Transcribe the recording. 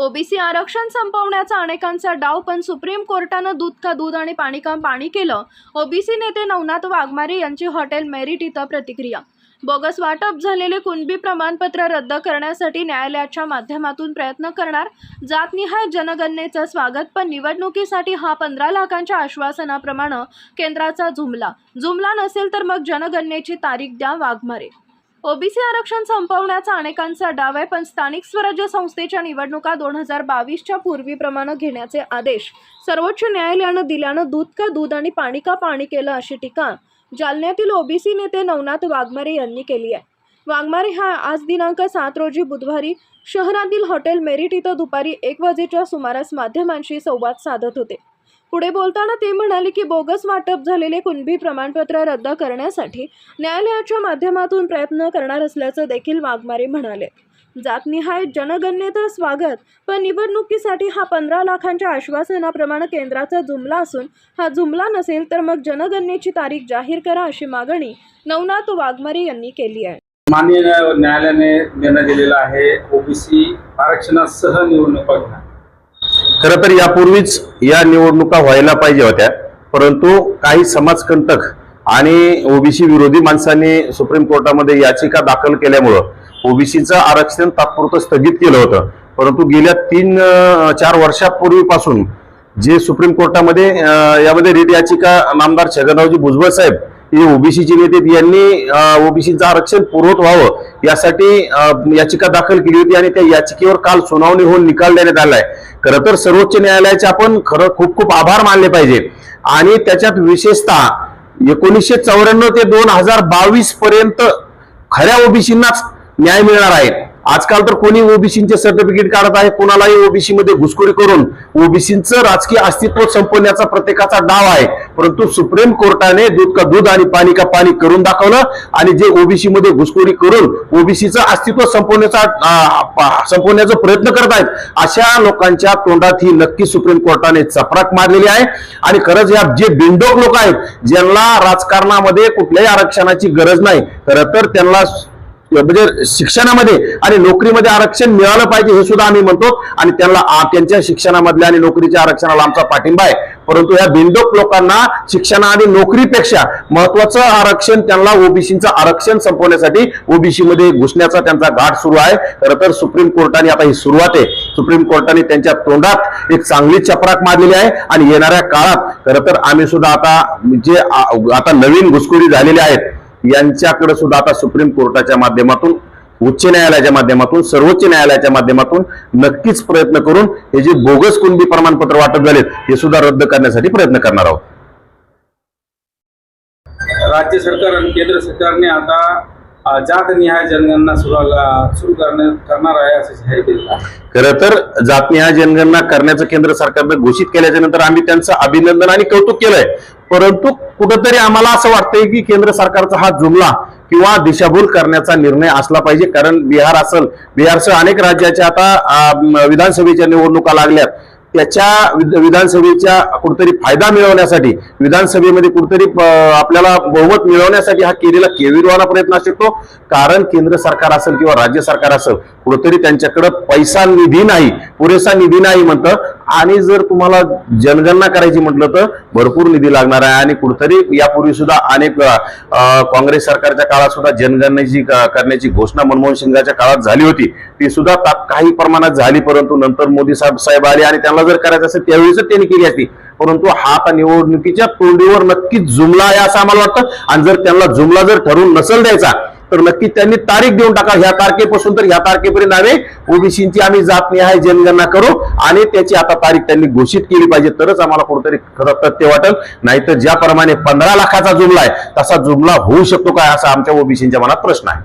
OBC आरक्षण संपवण्याचा अनेकांचा डाव पण सुप्रीम कोर्टानं दूध का दूध आणि पाणी का पाणी केलं? ओबीसी नेते नवनाथ वाघमारे यांची हॉटेल मेरिट इथं प्रतिक्रिया. बोगस वाटप झालेले कुणबी प्रमाणपत्र रद्द करण्यासाठी न्यायालयाच्या माध्यमातून प्रयत्न करणार? जातनिहाय जनगणनेचं स्वागत पण निवडणुकीसाठी हा पंधरा लाखांच्या आश्वासनाप्रमाणे केंद्राचा जुमला. जुमला नसेल तर मग जनगणनेची तारीख द्या वाघमारे. ओबीसी आरक्षण संपवण्याचा अनेकांचा डाव आहे पण स्थानिक स्वराज्य संस्थेच्या निवडणुका दोन हजार बावीसच्या पूर्वीप्रमाणे घेण्याचे आदेश सर्वोच्च न्यायालयानं दिल्यानं दूध का दूध आणि पाणी का पाणी केलं अशी टीका जालन्यातील ओबीसी नेते नवनाथ वाघमारे यांनी केली आहे. वाघमारे हा आज दिनांक सात रोजी बुधवारी शहरातील हॉटेल मेरिट इथं दुपारी एक वाजेच्या सुमारास माध्यमांशी संवाद साधत होते. पुढे बोलताना ते म्हणाले की बोगस वाटप झालेले कुणबी प्रमाणपत्र रद्द करण्यासाठी न्यायालयाच्या माध्यमातून प्रयत्न करणार असल्याचं देखील वाघमारे म्हणाले. जातनिहाय तर स्वागत पण निवडणुकीसाठी हा पंधरा लाखांच्या आश्वासनाप्रमाणे केंद्राचा जुमला असून हा जुमला नसेल तर मग जनगणनेची तारीख जाहीर करा अशी मागणी नवनाथ वाघमारे यांनी केली आहे. माननीय न्यायालयाने निर्णय दिलेला आहे. ओबीसी आरक्षणासह निवडणुका घ्या खरं तर यापूर्वीच या निवडणुका व्हायला पाहिजे होत्या. परंतु काही समाजकंटक आणि ओबीसी विरोधी माणसांनी सुप्रीम कोर्टामध्ये याचिका दाखल केल्यामुळं ओबीसीचं आरक्षण तात्पुरतं स्थगित केलं होतं. परंतु गेल्या तीन चार वर्षापूर्वीपासून जे सुप्रीम कोर्टामध्ये यामध्ये रीट याचिका नामदार छगनरावजी भुजबळ साहेब हे ओबीसीचे नेते यांनी ओबीसीचं आरक्षण पुरवत व्हावं यासाठी याचिका दाखल केली होती आणि त्या याचिकेवर काल सुनावणी होऊन निकाल देण्यात आलाय. खरं तर सर्वोच्च न्यायालयाचे आपण खरं खूप खूप आभार मानले पाहिजे. आणि त्याच्यात विशेषतः एकोणीसशे चौऱ्याण्णव ते दोन हजार बावीस पर्यंत खऱ्या ओबीसींनाच न्याय मिळणार आहे. आजकाल तर कोणी ओबीसीचे सर्टिफिकेट काढत आहे कोणालाही ओबीसी मध्ये घुसखोरी करून ओबीसीचं राजकीय अस्तित्व संपवण्याचा प्रत्येकाचा डाव आहे. परंतु सुप्रीम कोर्टाने दूध का दूध आणि पाणी का पाणी करून दाखवलं आणि जे ओबीसी मध्ये घुसखोरी करून ओबीसीचं अस्तित्व संपवण्याचा संपवण्याचा प्रयत्न करत आहेत अशा लोकांच्या तोंडात ही नक्की सुप्रीम कोर्टाने चपराक मारलेली आहे. आणि खरंच या जे बिंडोक लोक आहेत ज्यांना राजकारणामध्ये कुठल्याही आरक्षणाची गरज नाही खरं तर त्यांना म्हणजे शिक्षणामध्ये आणि नोकरीमध्ये आरक्षण मिळालं पाहिजे हे सुद्धा आम्ही म्हणतो. आणि त्यांना त्यांच्या शिक्षणामधल्या आणि नोकरीच्या आरक्षणाला आमचा पाठिंबा आहे. परंतु या बिंडोक लोकांना शिक्षण आणि नोकरीपेक्षा महत्वाचं आरक्षण त्यांना ओबीसीचं आरक्षण संपवण्यासाठी ओबीसी मध्ये घुसण्याचा त्यांचा घाट सुरू आहे. खरं तर सुप्रीम कोर्टाने आता ही सुरुवात आहे. सुप्रीम कोर्टाने त्यांच्या तोंडात एक चांगली चपराक मारलेली आहे आणि येणाऱ्या काळात खरं तर आम्ही सुद्धा आता जे आता नवीन घुसखोरी झालेले आहेत यांच्याकडे सुद्धा आता सुप्रीम कोर्टाच्या माध्यमातून उच्च न्यायालयाच्या माध्यमातून सर्वोच्च न्यायालयाच्या माध्यमातून नक्कीच प्रयत्न करून हे जे बोगस कुणबी प्रमाणपत्र वाटप झालेत हे सुद्धा रद्द करण्यासाठी प्रयत्न करणार आहोत. राज्य सरकार आणि केंद्र सरकारने आता जातनिहाय जनगणना सुरू सुरू करणे करणार आहे असे जाहीर आहे खरं तर जातनिहाय जनगणना करण्याचं केंद्र सरकारनं घोषित केल्याच्यानंतर आम्ही त्यांचं अभिनंदन आणि कौतुक केलंय. परंतु कुठंतरी आम्हाला असं वाटतंय की केंद्र सरकारचा हा जुमला. किंवा दिशाभूल करण्याचा निर्णय असला पाहिजे. कारण बिहार असेल बिहारसह अनेक राज्याच्या आता विधानसभेच्या निवडणुका लागल्यात. त्याच्या विध- विधानसभेच्या कुठेतरी फायदा मिळवण्यासाठी विधानसभेमध्ये कुठेतरी आपल्याला बहुमत मिळवण्यासाठी हा केलेला केविरवाना प्रयत्न असतो कारण केंद्र सरकार असेल किंवा राज्य सरकार असेल कुठेतरी त्यांच्याकडे पैसा निधी नाही पुरेसा निधी नाही म्हणतं. आणि जर तुम्हाला जनगणना करायची म्हटलं तर भरपूर निधी लागणार आहे. आणि कुठतरी यापूर्वी सुद्धा अनेक काँग्रेस सरकारच्या काळात सुद्धा जनगणनेची करण्याची घोषणा मनमोहन सिंगाच्या काळात झाली होती. ती सुद्धा काही प्रमाणात झाली परंतु नंतर मोदी साहेब साहेब आले आणि त्यांना जर करायचं असेल त्यावेळीच त्यांनी केली असती. परंतु हा आता निवडणुकीच्या तोंडीवर नक्कीच जुमला आहे असं आम्हाला वाटतं. आणि जर त्यांना जुमला जर ठरवून नसेल द्यायचा तर नक्की त्यांनी तारीख देऊन टाका. ह्या तारखेपासून तर ह्या तारखेपर्यंत आम्ही ओबीसीची आम्ही जात निहाय जनगणना करू आणि त्याची आता तारीख त्यांनी घोषित केली पाहिजे. तरच आम्हाला कुठेतरी खरं तथ्य वाटेल. नाहीतर ज्याप्रमाणे पंधरा लाखाचा जुमला आहे तसा जुमला होऊ शकतो काय असा आमच्या ओबीसीच्या मनात प्रश्न आहे.